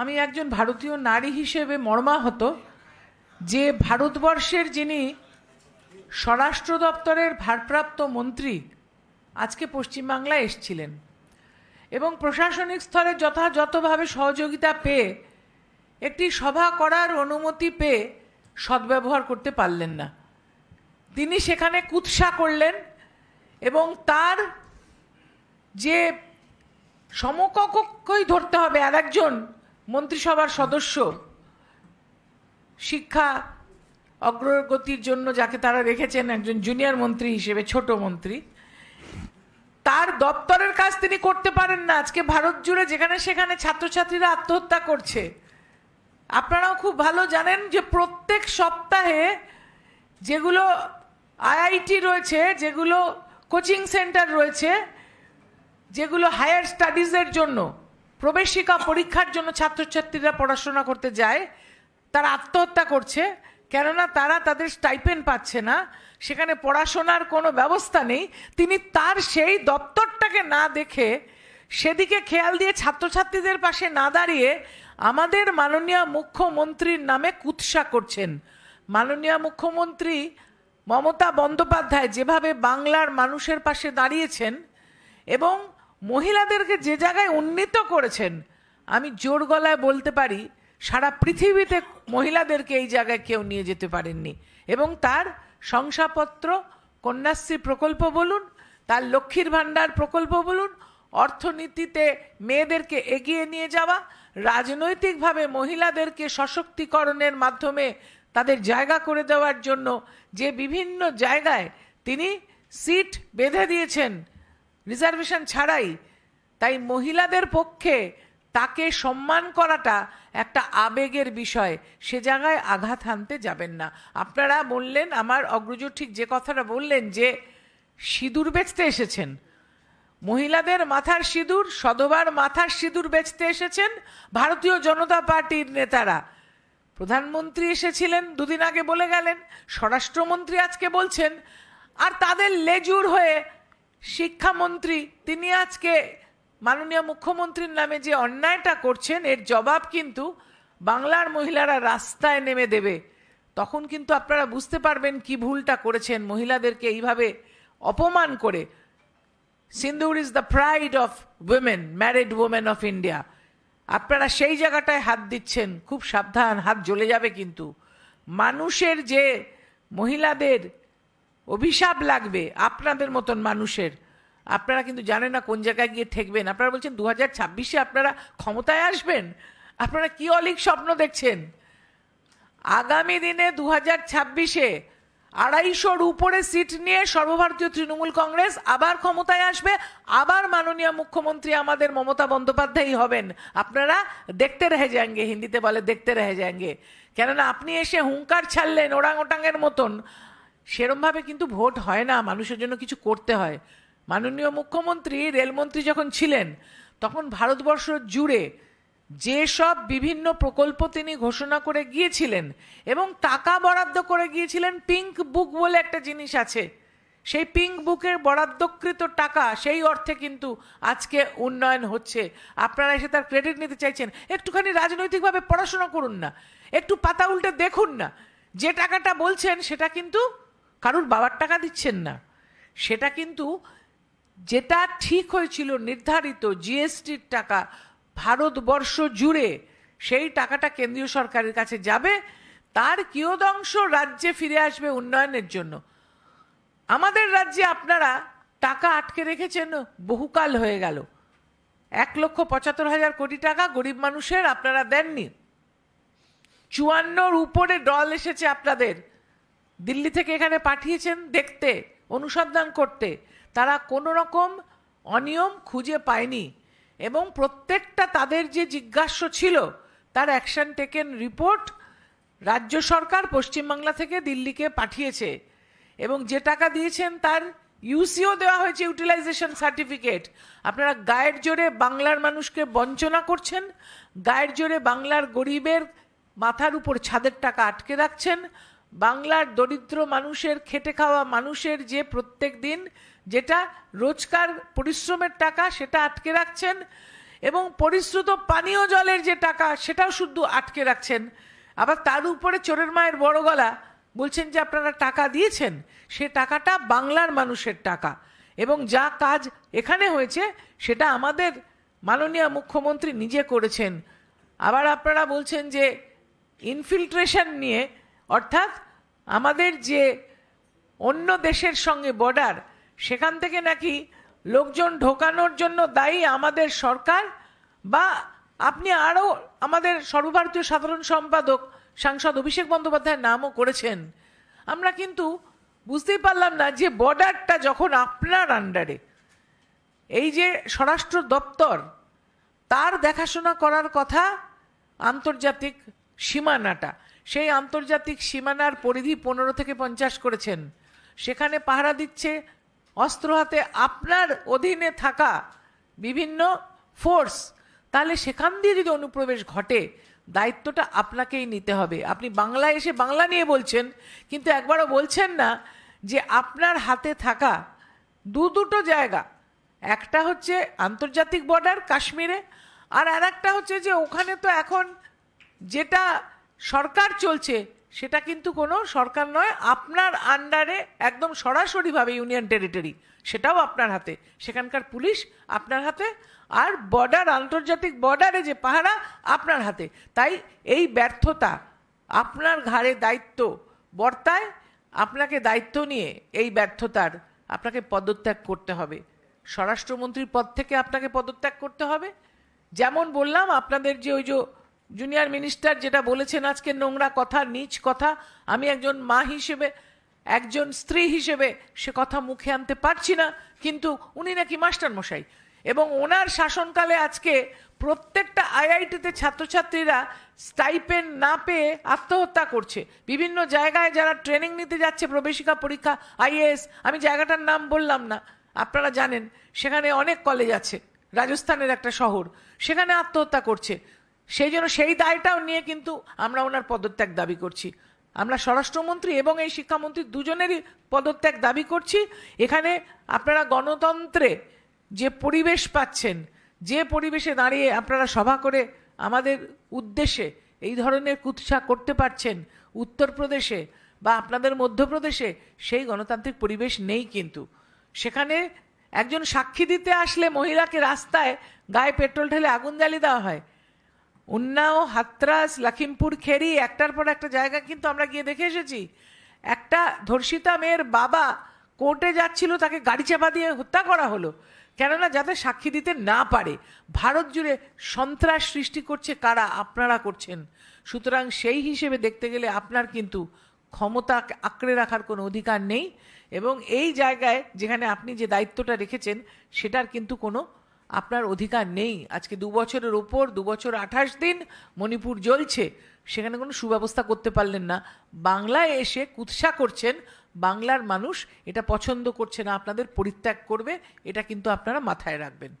আমি একজন ভারতীয় নারী হিসেবে মর্মাহত, যে ভারতবর্ষের যিনি স্বরাষ্ট্র দপ্তরের ভারপ্রাপ্ত মন্ত্রী আজকে পশ্চিমবাংলায় এসছিলেন এবং প্রশাসনিক স্তরে যথাযথভাবে সহযোগিতা পেয়ে, একটি সভা করার অনুমতি পেয়ে সদ্ব্যবহার করতে পারলেন না। তিনি সেখানে কুৎসা করলেন এবং তার যে সমকক্ষই ধরতে হবে আর একজন মন্ত্রিসভার সদস্য শিক্ষা অগ্রগতির জন্য যাকে তারা রেখেছেন একজন জুনিয়র মন্ত্রী হিসেবে, ছোট মন্ত্রী, তার দপ্তরের কাজ তিনি করতে পারেন না। আজকে ভারত জুড়ে যেখানে সেখানে ছাত্রছাত্রীরা আত্মহত্যা করছে। আপনারাও খুব ভালো জানেন যে প্রত্যেক সপ্তাহে যেগুলো আইআইটি রয়েছে, যেগুলো কোচিং সেন্টার রয়েছে, যেগুলো হায়ার স্টাডিজের জন্য প্রবেশিকা পরীক্ষার জন্য ছাত্রছাত্রীরা পড়াশোনা করতে যায়, তারা আত্মহত্যা করছে, কেননা তারা তাদের স্টাইপেন্ড পাচ্ছে না, সেখানে পড়াশোনার কোনো ব্যবস্থা নেই, তিনি তার সেই দপ্তরটাকে না দেখে সেদিকে খেয়াল দিয়ে ছাত্রছাত্রীদের পাশে না দাঁড়িয়ে আমাদের মাননীয় মুখ্যমন্ত্রীর নামে কুৎসা করছেন। মাননীয় মুখ্যমন্ত্রী মমতা বন্দ্যোপাধ্যায় যেভাবে বাংলার মানুষের পাশে দাঁড়িয়েছেন এবং মহিলাদেরকে যে জায়গায় উন্নীত করেছেন, আমি জোর গলায় বলতে পারি, সারা পৃথিবীতে মহিলাদেরকে এই জায়গায় কেউ নিয়ে যেতে পারেননি। এবং তার শংসাপত্র, কন্যাশ্রী প্রকল্প বলুন, তার লক্ষ্মীর ভাণ্ডার প্রকল্প বলুন, অর্থনীতিতে মেয়েদেরকে এগিয়ে নিয়ে যাওয়া, রাজনৈতিকভাবে মহিলাদেরকে সশক্তিকরণের মাধ্যমে তাদের জায়গা করে দেওয়ার জন্য যে বিভিন্ন জায়গায় তিনি সিট বেঁধে দিয়েছেন রিজার্ভেশন ছাড়াই। তাই মহিলাদের পক্ষে তাকে সম্মান করাটা একটা আবেগের বিষয়। সে জায়গায় আঘাত হানতে যাবেন না। আপনারা বললেন, আমার অগ্রজ ঠিক যে কথাটা বললেন যে, সিঁদুর বেচতে এসেছেন। মহিলাদের মাথার সিঁদুর সধবার মাথার সিঁদুর বেচতে এসেছেন ভারতীয় জনতা পার্টির নেতারা। প্রধানমন্ত্রী এসেছিলেন, দুদিন আগে বলে গেলেন। স্বরাষ্ট্রমন্ত্রী আজকে বলছেন, আর তাদের লেজুর হয়ে শিক্ষামন্ত্রী, তিনি আজকে মাননীয় মুখ্যমন্ত্রীর নামে যে অন্যায়টা করছেন, এর জবাব কিন্তু বাংলার মহিলারা রাস্তায় নেমে দেবে। তখন কিন্তু আপনারা বুঝতে পারবেন কি ভুলটা করেছেন মহিলাদেরকে এইভাবে অপমান করে। Sindoor is the pride of women, married women of India. আপনারা সেই জায়গাটায় হাত দিচ্ছেন, খুব সাবধান, হাত জ্বলে যাবে কিন্তু। মানুষের যে মহিলাদের অভিশাপ লাগবে আপনাদের মতন মানুষের। আপনারা কিন্তু জানেন না কোন জায়গায় গিয়ে ঠেকবেন। আপনারা বলছেন দু হাজার ছাব্বিশে আপনারা ক্ষমতায় আসবেন? আপনারা কি অলিক স্বপ্ন দেখছেন? আগামী দিনে দু হাজার ছাব্বিশে আড়াইশোর উপরে সিট নিয়ে সর্বভারতীয় তৃণমূল কংগ্রেস আবার ক্ষমতায় আসবে, আবার মাননীয় মুখ্যমন্ত্রী আমাদের মমতা বন্দ্যোপাধ্যায়ই হবেন। আপনারা দেখতে রেহে যাঙ্গে হিন্দিতে বলে দেখতে রেহে যাঙ্গে কেননা আপনি এসে হুঙ্কার ছাড়লেন ওরাং ওটাঙের মতন। সেরমভাবে কিন্তু ভোট হয় না, মানুষের জন্য কিছু করতে হয়। মাননীয় মুখ্যমন্ত্রী, রেলমন্ত্রী যখন ছিলেন, তখন ভারতবর্ষ জুড়ে যেসব বিভিন্ন প্রকল্প তিনি ঘোষণা করে গিয়েছিলেন এবং টাকা বরাদ্দ করে গিয়েছিলেন, পিঙ্ক বুক বলে একটা জিনিস আছে। সেই পিঙ্ক বুকের বরাদ্দকৃত টাকা, সেই অর্থে কিন্তু আজকে উন্নয়ন হচ্ছে। আপনারা এসে তার ক্রেডিট নিতে চাইছেন। একটুখানি রাজনৈতিকভাবে পড়াশোনা করুন না। একটু পাতা উল্টে দেখুন না। যে টাকাটা বলছেন, সেটা কিন্তু কারুর বাবার টাকা দিচ্ছেন না। সেটা কিন্তু যেটা ঠিক হয়েছিল নির্ধারিত জিএসটির টাকা ভারতবর্ষ জুড়ে সেই টাকাটা কেন্দ্রীয় সরকারের কাছে যাবে, তার কিয়দংশ রাজ্যে ফিরে আসবে উন্নয়নের জন্য। আমাদের রাজ্যে আপনারা টাকা আটকে রেখেছেন, বহুকাল হয়ে গেল। এক লক্ষ পঁচাত্তর হাজার কোটি টাকা গরিব মানুষের আপনারা দেননি। চুয়ান্নর উপরে দল এসেছে আপনাদের। দিল্লি থেকে এখানে পাঠিয়েছেন দেখতে, অনুসন্ধান করতে। তারা কোনো রকম অনিয়ম খুঁজে পায়নি এবং প্রত্যেকটা তাদের যে জিজ্ঞাস্য ছিল, তার অ্যাকশন টেকেন রিপোর্ট রাজ্য সরকার পশ্চিমবাংলা থেকে দিল্লিকে পাঠিয়েছে এবং যে টাকা দিয়েছেন তার ইউসিও দেওয়া হয়েছে ইউটিলাইজেশন সার্টিফিকেট আপনারা গায়ের জোরে বাংলার মানুষকে বঞ্চনা করছেন, গায়ের জোরে বাংলার গরিবের মাথার উপর ছাদের টাকা আটকে রাখছেন বাংলার দরিদ্র মানুষের খেটে খাওয়া মানুষের যে প্রত্যেক দিন যেটা রোজকার পরিশ্রমের টাকা সেটা আটকে রাখছেন এবং পরিশ্রুত পানীয় জলের যে টাকা সেটাও শুধু আটকে রাখছেন। আবার তার উপরে চোরের মায়ের বড় গলা বলছেন যে আপনারা টাকা দিয়েছেন, সে টাকাটা বাংলার মানুষের টাকা এবং যা কাজ এখানে হয়েছে সেটা আমাদের মাননীয় মুখ্যমন্ত্রী নিজে করেছেন। আবার আপনারা বলছেন যে ইনফিল্ট্রেশন নিয়ে অর্থাৎ আমাদের যে অন্য দেশের সঙ্গে বর্ডার সেখান থেকে নাকি লোকজন ঢোকানোর জন্য দায়ী আমাদের সরকার বা আপনি আরও আমাদের সর্বভারতীয় সাধারণ সম্পাদক সাংসদ অভিষেক বন্দ্যোপাধ্যায়ের নামও করেছেন। আমরা কিন্তু বুঝতেই পারলাম না যে বর্ডারটা যখন আপনার আন্ডারে এই যে স্বরাষ্ট্র দপ্তর, তার দেখাশোনা করার কথা আন্তর্জাতিক সীমানাটা সেই আন্তর্জাতিক সীমানার পরিধি পনেরো থেকে পঞ্চাশ করেছেন। সেখানে পাহারা দিচ্ছে অস্ত্র হাতে আপনার অধীনে থাকা বিভিন্ন ফোর্স। তাহলে সেখান দিয়ে যদি অনুপ্রবেশ ঘটে, দায়িত্বটা আপনাকেই নিতে হবে। আপনি বাংলায় এসে বাংলা নিয়ে বলছেন, কিন্তু একবারও বলছেন না যে আপনার হাতে থাকা দু দুটো জায়গা, একটা হচ্ছে আন্তর্জাতিক বর্ডার কাশ্মীরে, আর আর একটা হচ্ছে যে ওখানে তো এখন যেটা সরকার চলছে, সেটা কিন্তু কোনো সরকার নয়, আপনার আন্ডারে একদম সরাসরিভাবে ইউনিয়ন টেরিটরি সেটাও আপনার হাতে। সেখানকার পুলিশ আপনার হাতে, আর বর্ডার আন্তর্জাতিক বর্ডারে যে পাহারা আপনার হাতে। তাই এই ব্যর্থতা আপনার ঘাড়ে দায়িত্ব বর্তায়, আপনাকে দায়িত্ব নিয়ে এই ব্যর্থতার আপনাকে পদত্যাগ করতে হবে। স্বরাষ্ট্রমন্ত্রীর পদ থেকে আপনাকে পদত্যাগ করতে হবে। যেমন বললাম, আপনাদের যে ওই যে জুনিয়র মিনিস্টার যেটা বলেছেন আজকে নোংরা কথা, নিচ কথা, আমি একজন মা হিসেবে, একজন স্ত্রী হিসেবে সে কথা মুখে আনতে পারছি না, কিন্তু উনি নাকি মাস্টার মশাই এবং ওনার শাসনকালে আজকে প্রত্যেকটা আইআইটিতে ছাত্রছাত্রীরা স্টাইপেন না পেয়ে আত্মহত্যা করছে। বিভিন্ন জায়গায় যারা ট্রেনিং নিতে যাচ্ছে, প্রবেশিকা পরীক্ষা, আইএএস, আমি জায়গাটার নাম বললাম না, আপনারা জানেন, সেখানে অনেক কলেজ আছে, রাজস্থানের একটা শহর, সেখানে আত্মহত্যা করছে। সেই জন্য সেই দায়টাও নিয়ে কিন্তু আমরা ওনার পদত্যাগ দাবি করছি। আমরা স্বরাষ্ট্রমন্ত্রী এবং এই শিক্ষামন্ত্রী দুজনেরই পদত্যাগ দাবি করছি। এখানে আপনারা গণতন্ত্রে যে পরিবেশ পাচ্ছেন, যে পরিবেশে দাঁড়িয়ে আপনারা সভা করে আমাদের উদ্দেশ্যে এই ধরনের কুৎসা করতে পারছেন, উত্তরপ্রদেশে বা আপনাদের মধ্যপ্রদেশে, সেই গণতান্ত্রিক পরিবেশ নেই কিন্তু। সেখানে একজন সাক্ষী দিতে আসলে মহিলাকে রাস্তায় গায়ে পেট্রোল ঢেলে আগুন জ্বালিয়ে দেওয়া হয়। উন্নাও, হাতরাস, লখিমপুর, খেরি, একটার পর একটা জায়গা কিন্তু আমরা গিয়ে দেখে এসেছি। একটা ধর্ষিতা মেয়ের বাবা কোর্টে যাচ্ছিল, তাকে গাড়ি চাপা দিয়ে হত্যা করা হলো। কেননা যাতে সাক্ষী দিতে না পারে, ভারত জুড়ে সন্ত্রাস সৃষ্টি করছে কারা, আপনারা করছেন। সুতরাং সেই হিসেবে দেখতে গেলে আপনার কিন্তু ক্ষমতা আঁকড়ে রাখার কোনো অধিকার নেই। এবং এই জায়গায় যেখানে আপনি যে দায়িত্বটা রেখেছেন, সেটার কিন্তু কোনো আপনার অধিকার নেই। আজকে দু বছরের ওপর দু বছর আঠাশ দিন মণিপুর জ্বলছে। সেখানে কোনো সুব্যবস্থা করতে পারলেন না। বাংলায় এসে কুৎসা করছেন। বাংলার মানুষ এটা পছন্দ করছে না। আপনাদের পরিত্যাগ করবে। এটা কিন্তু আপনারা মাথায় রাখবেন।